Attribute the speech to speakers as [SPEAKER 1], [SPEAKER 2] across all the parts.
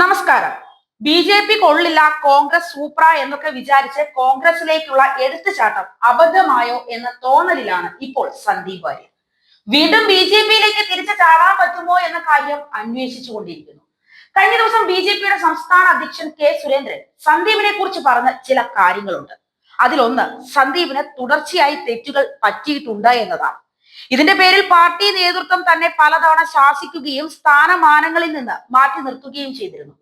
[SPEAKER 1] നമസ്കാരം. B J P കൊള്ളില്ല Congress Supra എന്നൊക്കെ വിചാരിച്ച് കോൺഗ്രസിലേക്കുള്ള എടുത്തുചാട്ടം അബദ്ധമായോ എന്ന തോന്നലിലാണ് ഇപ്പോൾ സന്ദീപ് വാര്യർ. വീണ്ടും ബി ജെ പിയിലേക്ക് തിരിച്ചു ചാടാൻ പറ്റുമോ എന്ന കാര്യം അന്വേഷിച്ചു കൊണ്ടിരിക്കുന്നു. കഴിഞ്ഞ ദിവസം ബി ജെ പിയുടെ സംസ്ഥാന അധ്യക്ഷൻ കെ സുരേന്ദ്രൻ സന്ദീപിനെ കുറിച്ച് പറഞ്ഞ ചില കാര്യങ്ങളുണ്ട്. അതിലൊന്ന് സന്ദീപിന് തുടർച്ചയായി തെറ്റുകൾ പറ്റിയിട്ടുണ്ട് എന്നതാണ്. ഇതിന്റെ പേരിൽ പാർട്ടി നേതൃത്വം തന്നെ പലതവണ ശാസിക്കുകയും സ്ഥാനമാനങ്ങളിൽ നിന്ന് മാറ്റി നിർത്തുകയും ചെയ്തിരുന്നു.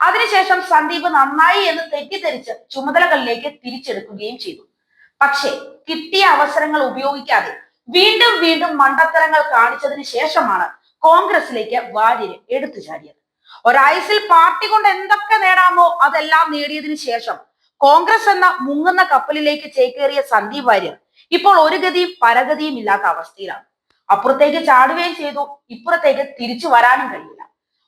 [SPEAKER 1] അതിനുശേഷം സന്ദീപ് നന്നായി എന്ന് തെറ്റിദ്ധരിച്ച് ചുമതലകളിലേക്ക് തിരിച്ചെടുക്കുകയും ചെയ്തു. പക്ഷേ കിട്ടിയ അവസരങ്ങൾ ഉപയോഗിക്കാതെ വീണ്ടും വീണ്ടും മണ്ടത്തരങ്ങൾ കാണിച്ചതിന് ശേഷമാണ് കോൺഗ്രസിലേക്ക് വാര്യര് എടുത്തു ചാടിയത്. ഒരായുസിൽ പാർട്ടി കൊണ്ട് എന്തൊക്കെ നേടാമോ അതെല്ലാം നേടിയതിനു ശേഷം കോൺഗ്രസ് എന്ന മുങ്ങുന്ന കപ്പലിലേക്ക് ചേക്കേറിയ സന്ദീപ് വാര്യർ ഇപ്പോൾ ഒരു ഗതിയും പരഗതിയും ഇല്ലാത്ത അവസ്ഥയിലാണ്. അപ്പുറത്തേക്ക് ചാടുകയും ചെയ്തു ഇപ്പുറത്തേക്ക് തിരിച്ചു വരാനും കഴിയില്ല.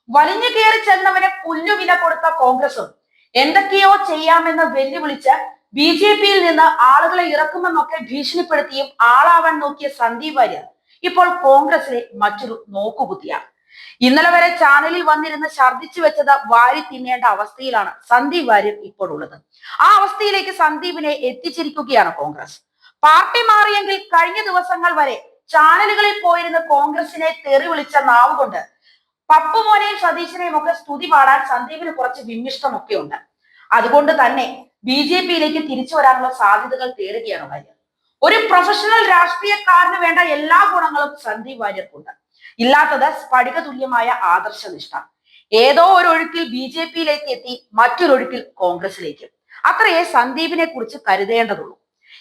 [SPEAKER 1] വലിഞ്ഞു കയറി ചെന്നവരെ പുല്ലുവില കൊടുത്ത കോൺഗ്രസും എന്തൊക്കെയോ ചെയ്യാമെന്ന് വെല്ലുവിളിച്ച് ബി ജെ പിയിൽ നിന്ന് ആളുകളെ ഇറക്കുമെന്നൊക്കെ ഭീഷണിപ്പെടുത്തിയും ആളാവാൻ നോക്കിയ സന്ദീപ് വാര്യർ ഇപ്പോൾ കോൺഗ്രസിലെ മറ്റൊരു നോക്കുകുത്തിയാണ് ഇന്നലെ വരെ ചാനലിൽ വന്നിരുന്ന് ഛർദ്ദിച്ചു വെച്ചത് വാരി തിന്നേണ്ട അവസ്ഥയിലാണ് സന്ദീപ് വാര്യർ ഇപ്പോൾ ഉള്ളത്. ആ അവസ്ഥയിലേക്ക് സന്ദീപിനെ എത്തിച്ചിരിക്കുകയാണ് കോൺഗ്രസ്. പാർട്ടി മാറിയെങ്കിൽ കഴിഞ്ഞ ദിവസങ്ങൾ വരെ ചാനലുകളിൽ പോയിരുന്ന കോൺഗ്രസിനെ തെറി വിളിച്ച നാവ് കൊണ്ട് പപ്പുമോനെയും സതീശനെയും ഒക്കെ സ്തുതി പാടാൻ സന്ദീപിന് കുറച്ച് വിമ്മിഷ്ടമൊക്കെ ഉണ്ട്. അതുകൊണ്ട് തന്നെ ബി ജെ പിയിലേക്ക് തിരിച്ചു വരാനുള്ള സാധ്യതകൾ തേടുകയാണ് വാര്യർ ഒരു പ്രൊഫഷണൽ രാഷ്ട്രീയക്കാരന് വേണ്ട എല്ലാ ഗുണങ്ങളും സന്ദീപ് വാര്യർക്കുണ്ട്. ഇല്ലാത്തത് സ്ഫടിക തുല്യമായ ആദർശനിഷ്ഠ ഏതോ ഒരു ഒഴുക്കിൽ ബി ജെ പിയിലേക്ക് എത്തി മറ്റൊരൊഴുക്കിൽ കോൺഗ്രസിലേക്ക്. അത്രയേ സന്ദീപിനെ കുറിച്ച് കരുതേണ്ടതുള്ളൂ.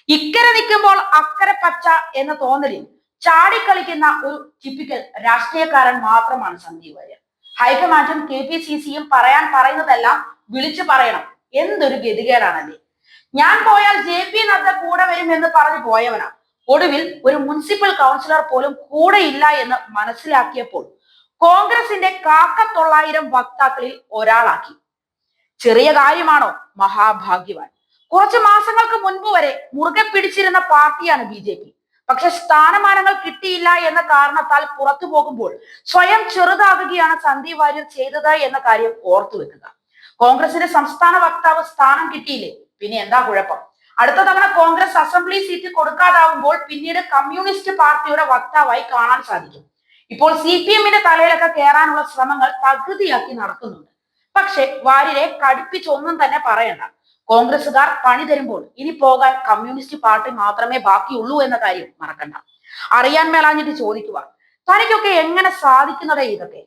[SPEAKER 1] ഇക്കരെ നിൽക്കുമ്പോൾ അക്കരെ പച്ച എന്ന തോന്നലിൽ ചാടിക്കളിക്കുന്ന ഒരു ടിപ്പിക്കൽ രാഷ്ട്രീയക്കാരൻ മാത്രമാണ് സന്ദീപ് വാര്യർ. ഹൈക്കമാൻഡും കെ പി സി സിയും പറയാൻ പറയുന്നതെല്ലാം വിളിച്ചു പറയണം. എന്തൊരു ഗതികേടാണല്ലേ. ഞാൻ പോയാൽ ജെ പി നദ്ദ കൂടെ വരും എന്ന് പറഞ്ഞു പോയവനാ. ഒടുവിൽ ഒരു മുനിസിപ്പൽ കൗൺസിലർ പോലും കൂടെ ഇല്ല എന്ന് മനസ്സിലാക്കിയപ്പോൾ കോൺഗ്രസിന്റെ കാക്ക തൊള്ളായിരം വക്താക്കളിൽ ഒരാളാക്കി. ചെറിയ കാര്യമാണോ മഹാഭാഗ്യവാൻ? കുറച്ച് മാസങ്ങൾക്ക് മുൻപ് വരെ മുറുകെ പിടിച്ചിരുന്ന പാർട്ടിയാണ് ബി ജെ പി. പക്ഷെ സ്ഥാനമാനങ്ങൾ കിട്ടിയില്ല എന്ന കാരണത്താൽ പുറത്തു പോകുമ്പോൾ സ്വയം ചെറുതാകുകയാണ് സന്ദീപ് വാര്യർ ചെയ്തത് എന്ന കാര്യം ഓർത്തു വെക്കുക. കോൺഗ്രസിന്റെ സംസ്ഥാന വക്താവ് സ്ഥാനം കിട്ടിയില്ലേ? പിന്നെ എന്താ കുഴപ്പം? അടുത്ത തവണ കോൺഗ്രസ് അസംബ്ലി സീറ്റ് കൊടുക്കാതാവുമ്പോൾ പിന്നീട് കമ്മ്യൂണിസ്റ്റ് പാർട്ടിയുടെ വക്താവായി കാണാൻ സാധിക്കും. ഇപ്പോൾ സി പി എമ്മിന്റെ തലയിലൊക്കെ കയറാനുള്ള ശ്രമങ്ങൾ തകൃതിയാക്കി നടക്കുന്നുണ്ട്. പക്ഷെ വാര്യരെ കടുപ്പിച്ചൊന്നും തന്നെ പറയണ്ട. കോൺഗ്രസുകാർ പണി തരുമ്പോൾ ഇനി പോകാൻ കമ്മ്യൂണിസ്റ്റ് പാർട്ടി മാത്രമേ ബാക്കിയുള്ളൂ എന്ന കാര്യം മറക്കണ്ട. അറിയാൻ മേലാഞ്ഞിട്ട് ചോദിക്കുക തനിക്കൊക്കെ എങ്ങനെ സാധിക്കുന്നതേ ഇതൊക്കെ?